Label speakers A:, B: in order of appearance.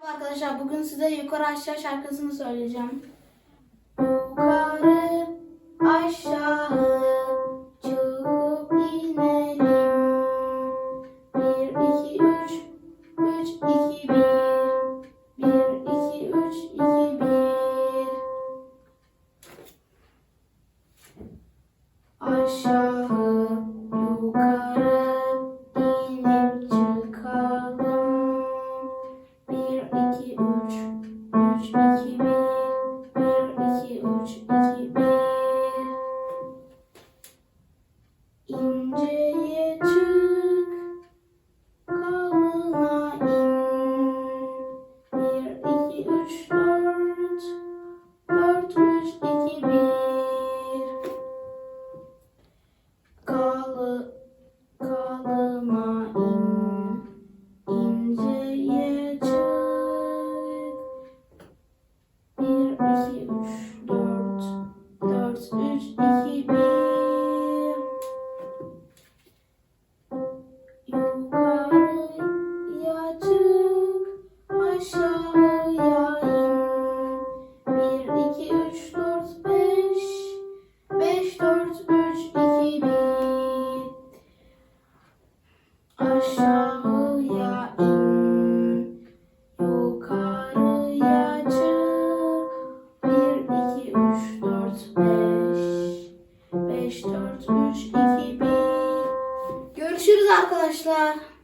A: Merhaba Arkadaşlar bugün size yukarı aşağı şarkısını söyleyeceğim. Yukarı aşağı çıkıp inelim. Bir iki üç, üç iki bir. Bir iki üç, iki bir. Aşağı. aşağıya in. Bir, iki, üç, dört, beş. Beş, dört, üç, iki, bir. Aşağıya in. Yukarıya çık. Bir, iki, üç, dört, beş. Beş, dört, üç, iki, bir. Görüşürüz arkadaşlar.